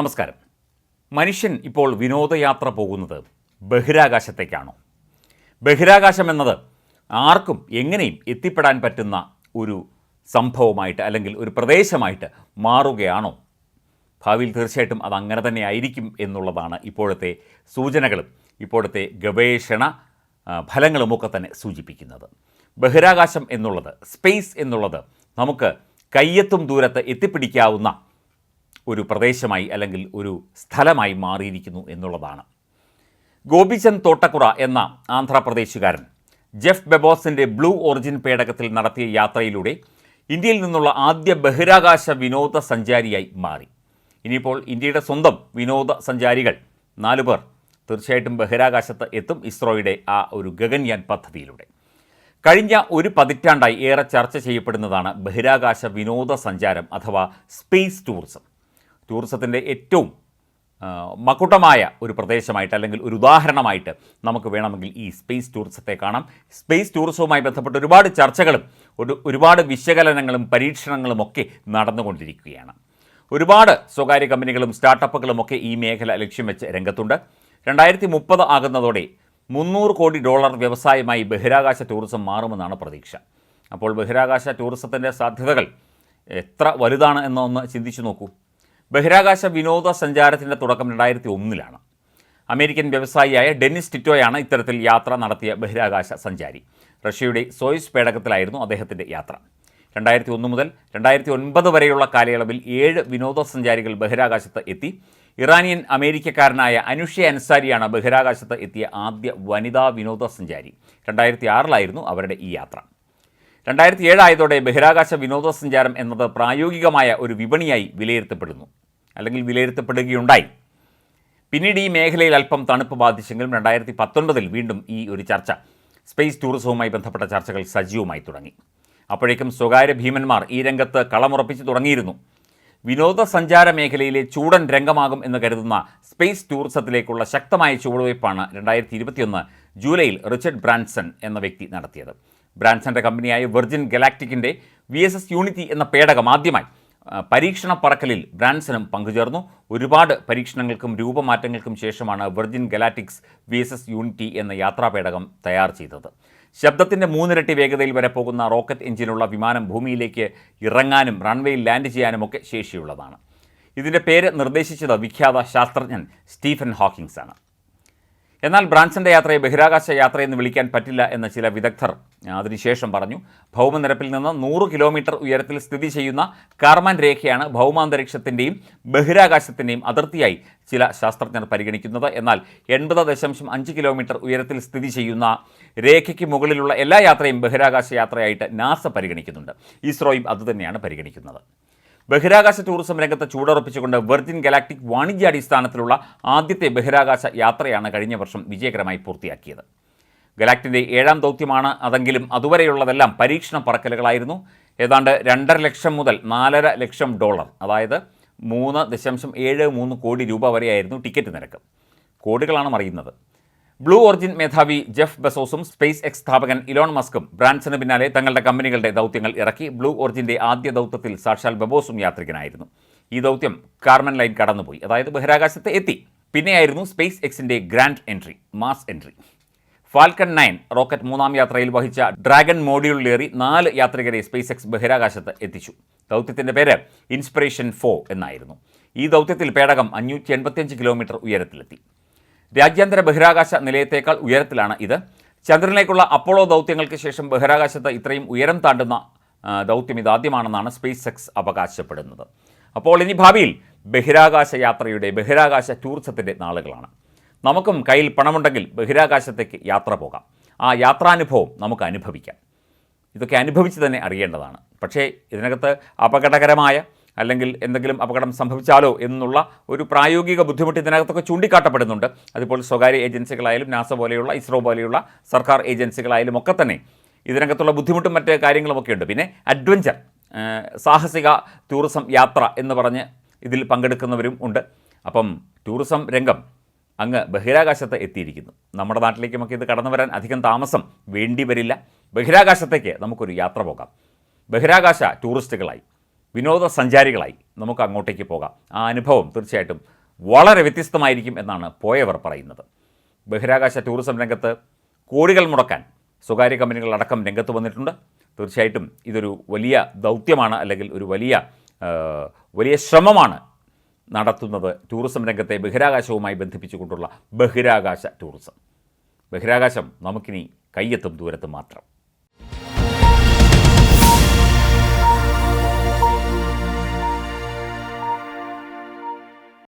നമസ്കാരം. മനുഷ്യൻ ഇപ്പോൾ വിനോദയാത്ര പോകുന്നത് ബഹിരാകാശത്തേക്കാണോ? ബഹിരാകാശം എന്നത് ആർക്കും എങ്ങനെയും എത്തിപ്പെടാൻ പറ്റുന്ന ഒരു സംഭവമായിട്ട് അല്ലെങ്കിൽ ഒരു പ്രദേശമായിട്ട് മാറുകയാണോ? ഭാവിയിൽ തീർച്ചയായിട്ടും അത് അങ്ങനെ തന്നെ ആയിരിക്കും എന്നുള്ളതാണ് ഇപ്പോഴത്തെ സൂചനകളും ഇപ്പോഴത്തെ ഗവേഷണ ഫലങ്ങളുമൊക്കെ തന്നെ സൂചിപ്പിക്കുന്നത്. ബഹിരാകാശം എന്നുള്ളത് സ്പേസ് എന്നുള്ളത് നമുക്ക് കയ്യെത്തും ദൂരത്ത് എത്തിപ്പിടിക്കാവുന്ന ഒരു പ്രദേശമായി അല്ലെങ്കിൽ ഒരു സ്ഥലമായി മാറിയിരിക്കുന്നു എന്നുള്ളതാണ്. ഗോപിചന്ദ് തോട്ടക്കുറ എന്ന ആന്ധ്രാപ്രദേശുകാരൻ ജെഫ് ബെബോസിന്റെ ബ്ലൂ ഒറിജിൻ പേടകത്തിൽ നടത്തിയ യാത്രയിലൂടെ ഇന്ത്യയിൽ നിന്നുള്ള ആദ്യ ബഹിരാകാശ വിനോദസഞ്ചാരിയായി മാറി. ഇനിയിപ്പോൾ ഇന്ത്യയുടെ സ്വന്തം വിനോദസഞ്ചാരികൾ നാലു പേർ തീർച്ചയായിട്ടും ബഹിരാകാശത്ത് എത്തും ഇസ്രോയുടെ ആ ഒരു ഗഗൻയാൻ പദ്ധതിയിലൂടെ. കഴിഞ്ഞ ഒരു പതിറ്റാണ്ടായി ഏറെ ചർച്ച ചെയ്യപ്പെടുന്നതാണ് ബഹിരാകാശ വിനോദസഞ്ചാരം അഥവാ സ്പേസ് ടൂറിസം. ടൂറിസത്തിന്റെ ഏറ്റവും മക്കുട്ടമായ ഒരു പ്രദേശമായിട്ട് അല്ലെങ്കിൽ ഒരു ഉദാഹരണമായിട്ട് നമുക്ക് വേണമെങ്കിൽ ഈ സ്പേസ് ടൂറിസത്തെ കാണാം. സ്പേസ് ടൂറിസവുമായി ബന്ധപ്പെട്ട് ഒരുപാട് ചർച്ചകളും ഒരു ഒരുപാട് വിശകലനങ്ങളും പരീക്ഷണങ്ങളും ഒക്കെ നടന്നുകൊണ്ടിരിക്കുകയാണ്. ഒരുപാട് സ്വകാര്യ കമ്പനികളും സ്റ്റാർട്ടപ്പുകളും ഒക്കെ ഈ മേഖല ലക്ഷ്യം വെച്ച് രംഗത്തുണ്ട്. രണ്ടായിരത്തി മുപ്പത് ആകുന്നതോടെ മുന്നൂറ് കോടി ഡോളർ വ്യവസായമായി ബഹിരാകാശ ടൂറിസം മാറുമെന്നാണ് പ്രതീക്ഷ. അപ്പോൾ ബഹിരാകാശ ടൂറിസത്തിന്റെ സാധ്യതകൾ എത്ര വലുതാണ് എന്നൊന്ന് ചിന്തിച്ചു നോക്കൂ. ബഹിരാകാശ വിനോദസഞ്ചാരത്തിന്റെ തുടക്കം രണ്ടായിരത്തി ഒന്നിലാണ് അമേരിക്കൻ വ്യവസായിയായ ഡെന്നിസ് ടിറ്റോയാണ് ഇത്തരത്തിൽ യാത്ര നടത്തിയ ബഹിരാകാശ സഞ്ചാരി. റഷ്യയുടെ സോയിസ് പേടകത്തിലായിരുന്നു അദ്ദേഹത്തിന്റെ യാത്ര. രണ്ടായിരത്തി ഒന്ന് മുതൽ രണ്ടായിരത്തി ഒൻപത് വരെയുള്ള കാലയളവിൽ ഏഴ് വിനോദസഞ്ചാരികൾ ബഹിരാകാശത്ത് എത്തി. ഇറാനിയൻ അമേരിക്കക്കാരനായ അനുഷ്യ അൻസാരിയാണ് ബഹിരാകാശത്ത് എത്തിയ ആദ്യ വനിതാ വിനോദസഞ്ചാരി. രണ്ടായിരത്തി ആറിലായിരുന്നു അവരുടെ ഈ യാത്ര. രണ്ടായിരത്തി ഏഴായതോടെ ബഹിരാകാശ വിനോദസഞ്ചാരം എന്നത് പ്രായോഗികമായ ഒരു വിപണിയായി വിലയിരുത്തപ്പെടുന്നു. അല്ലെങ്കിൽ വിലയിരുത്തപ്പെടുകയുണ്ടായി. പിന്നീട് ഈ മേഖലയിൽ അല്പം തണുപ്പ് ബാധിച്ചെങ്കിലും രണ്ടായിരത്തി പത്തൊൻപതിൽ വീണ്ടും ഈ ഒരു ചർച്ച സ്പേസ് ടൂറിസവുമായി ബന്ധപ്പെട്ട ചർച്ചകൾ സജീവമായി തുടങ്ങി. അപ്പോഴേക്കും സ്വകാര്യ ഭീമന്മാർ ഈ രംഗത്ത് കളമുറപ്പിച്ചു തുടങ്ങിയിരുന്നു. വിനോദസഞ്ചാര മേഖലയിലെ ചൂടൻ രംഗമാകും എന്ന് കരുതുന്ന സ്പേസ് ടൂറിസത്തിലേക്കുള്ള ശക്തമായ ചുവടുവയ്പ്പാണ് രണ്ടായിരത്തി ഇരുപത്തിയൊന്ന് ജൂലൈയിൽ റിച്ചർഡ് ബ്രാൻസൺ എന്ന വ്യക്തി നടത്തിയത്. ബ്രാൻസന്റെ കമ്പനിയായ വെർജിൻ ഗലാക്റ്റിക്കിന്റെ വി എസ് എസ് യൂണിറ്റി എന്ന പേടകം ആദ്യമായി പരീക്ഷണ പറക്കലിൽ ബ്രാൻസനും പങ്കുചേർന്നു. ഒരുപാട് പരീക്ഷണങ്ങൾക്കും രൂപമാറ്റങ്ങൾക്കും ശേഷമാണ് Virgin Galactics V S S Unity എന്ന യാത്രാപേടകം തയ്യാർ ചെയ്തത്. ശബ്ദത്തിന്റെ മൂന്നിരട്ടി വേഗതയിൽ വരെ പോകുന്ന റോക്കറ്റ് എഞ്ചിനുള്ള വിമാനം ഭൂമിയിലേക്ക് ഇറങ്ങാനും റൺവേയിൽ ലാൻഡ് ചെയ്യാനുമൊക്കെ ശേഷിയുള്ളതാണ്. ഇതിന്റെ പേര് നിർദ്ദേശിച്ചത് വിഖ്യാത ശാസ്ത്രജ്ഞൻ സ്റ്റീഫൻ ഹോക്കിങ്സ് ആണ് എന്നാൽ ബ്രാൻസന്റെ യാത്രയെ ബഹിരാകാശ യാത്രയെന്ന് വിളിക്കാൻ പറ്റില്ല എന്ന് ചില വിദഗ്ധർ അതിനുശേഷം പറഞ്ഞു. ഭൗമനിരപ്പിൽ നിന്ന് നൂറ് കിലോമീറ്റർ ഉയരത്തിൽ സ്ഥിതി ചെയ്യുന്ന കാർമാൻ രേഖയാണ് ഭൗമാന്തരീക്ഷത്തിന്റെയും ബഹിരാകാശത്തിന്റെയും അതിർത്തിയായി ചില ശാസ്ത്രജ്ഞർ പരിഗണിക്കുന്നത്. എന്നാൽ എൺപത് ദശാംശം അഞ്ച് കിലോമീറ്റർ ഉയരത്തിൽ സ്ഥിതി ചെയ്യുന്ന രേഖയ്ക്ക് മുകളിലുള്ള എല്ലാ യാത്രയും ബഹിരാകാശ യാത്രയായിട്ട് നാസ പരിഗണിക്കുന്നുണ്ട്. ഇസ്രോയും അതുതന്നെയാണ് പരിഗണിക്കുന്നത്. ബഹിരാകാശ ടൂറിസം രംഗത്ത് ചൂടുറപ്പിച്ചുകൊണ്ട് വെർജിൻ ഗലാക്ടിക് വാണിജ്യാടിസ്ഥാനത്തിലുള്ള ആദ്യത്തെ ബഹിരാകാശ യാത്രയാണ് കഴിഞ്ഞ വർഷം വിജയകരമായി പൂർത്തിയാക്കിയത്. ഗലാക്ടിന്റെ ഏഴാം ദൗത്യമാണ് അതെങ്കിലും അതുവരെയുള്ളതെല്ലാം പരീക്ഷണ പറക്കലുകളായിരുന്നു. ഏതാണ്ട് രണ്ടര ലക്ഷം മുതൽ നാലര ലക്ഷം ഡോളർ അതായത് മൂന്ന് ദശാംശം ഏഴ് മൂന്ന് കോടി രൂപ വരെയായിരുന്നു ടിക്കറ്റ് നിരക്ക്. കോടികളാണ് മറിയുന്നത്. ബ്ലൂ ഒറിജിൻ മേധാവി ജെഫ് ബസോസും സ്പേസ് എക്സ് സ്ഥാപകൻ ഇലോൺ മസ്കും ബ്രാൻസിന് പിന്നാലെ തങ്ങളുടെ കമ്പനികളുടെ ദൗത്യങ്ങൾ ഇറക്കി ബ്ലൂ ഒറിജിന്റെ ആദ്യ ദൗത്യത്തിൽ സാക്ഷാൽ ബബോസും യാത്രികനായിരുന്നു. ഈ ദൗത്യം കാർമൻ ലൈൻ കടന്നുപോയി. അതായത് ബഹിരാകാശത്ത് എത്തി. പിന്നെയായിരുന്നു സ്പേസ് എക്സിന്റെ grand entry mass entry. Falcon nine rocket മൂന്നാം യാത്രയിൽ വഹിച്ച ഡ്രാഗൺ മോഡ്യൂളിലേറി നാല് യാത്രികരെ സ്പേസ് എക്സ് ബഹിരാകാശത്ത് എത്തിച്ചു. ദൗത്യത്തിന്റെ പേര് ഇൻസ്പിറേഷൻ ഫോ എന്നായിരുന്നു. ഈ ദൗത്യത്തിൽ പേടകം അഞ്ഞൂറ്റി എൺപത്തിയഞ്ച് കിലോമീറ്റർ ഉയരത്തിലെത്തി. രാജ്യാന്തര ബഹിരാകാശ നിലയത്തേക്കാൾ ഉയരത്തിലാണ് ഇത്. ചന്ദ്രനിലേക്കുള്ള അപ്പോളോ ദൗത്യങ്ങൾക്ക് ശേഷം ബഹിരാകാശത്ത് ഇത്രയും ഉയരം താണ്ടുന്ന ദൗത്യം ഇതാദ്യമാണെന്നാണ് സ്പേസ് എക്സ് അവകാശപ്പെടുന്നത്. അപ്പോൾ ഇനി ഭാവിയിൽ ബഹിരാകാശ യാത്രയുടെ ബഹിരാകാശ ടൂറിസത്തിന്റെ നാളുകളാണ്. നമുക്കും കയ്യിൽ പണമുണ്ടെങ്കിൽ ബഹിരാകാശത്തേക്ക് യാത്ര പോകാം. ആ യാത്രാനുഭവം നമുക്ക് അനുഭവിക്കാം. ഇതൊക്കെ അനുഭവിച്ച് തന്നെ അറിയേണ്ടതാണ്. പക്ഷേ ഇതിനകത്ത് അപകടകരമായ അല്ലെങ്കിൽ എന്തെങ്കിലും അപകടം സംഭവിച്ചാലോ എന്നുള്ള ഒരു പ്രായോഗിക ബുദ്ധിമുട്ട് ഇതിനകത്തൊക്കെ ചൂണ്ടിക്കാട്ടപ്പെടുന്നുണ്ട്. അതിപ്പോൾ സ്വകാര്യ ഏജൻസികളായാലും നാസ പോലെയുള്ള ഇസ്രോ പോലെയുള്ള സർക്കാർ ഏജൻസികളായാലും ഒക്കെ തന്നെ ഇതിനകത്തുള്ള ബുദ്ധിമുട്ടും മറ്റ് കാര്യങ്ങളുമൊക്കെ ഉണ്ട്. പിന്നെ അഡ്വഞ്ചർ സാഹസിക ടൂറിസം യാത്ര എന്ന് പറഞ്ഞ് ഇതിൽ പങ്കെടുക്കുന്നവരും ഉണ്ട്. അപ്പം ടൂറിസം രംഗം അങ്ങ് ബഹിരാകാശത്ത് എത്തിയിരിക്കുന്നു. നമ്മുടെ നാട്ടിലേക്കുമൊക്കെ ഇത് കടന്നു വരാൻ അധികം താമസം വേണ്ടി വരില്ല. ബഹിരാകാശത്തേക്ക് നമുക്കൊരു യാത്ര പോകാം. ബഹിരാകാശ ടൂറിസ്റ്റുകളായി വിനോദസഞ്ചാരികളായി നമുക്ക് അങ്ങോട്ടേക്ക് പോകാം. ആ അനുഭവം തീർച്ചയായിട്ടും വളരെ വ്യത്യസ്തമായിരിക്കും എന്നാണ് പോയവർ പറയുന്നത്. ബഹിരാകാശ ടൂറിസം രംഗത്ത് കോടികൾ മുടക്കാൻ സ്വകാര്യ കമ്പനികൾ അടക്കം രംഗത്ത് വന്നിട്ടുണ്ട്. തീർച്ചയായിട്ടും ഇതൊരു വലിയ ദൗത്യമാണ് അല്ലെങ്കിൽ ഒരു വലിയ വലിയ ശ്രമമാണ് നടത്തുന്നത് ടൂറിസം രംഗത്തെ ബഹിരാകാശവുമായി ബന്ധിപ്പിച്ചുകൊണ്ടുള്ള ബഹിരാകാശ ടൂറിസം. ബഹിരാകാശം നമുക്കിനി കയ്യെത്തും ദൂരത്ത് മാത്രം.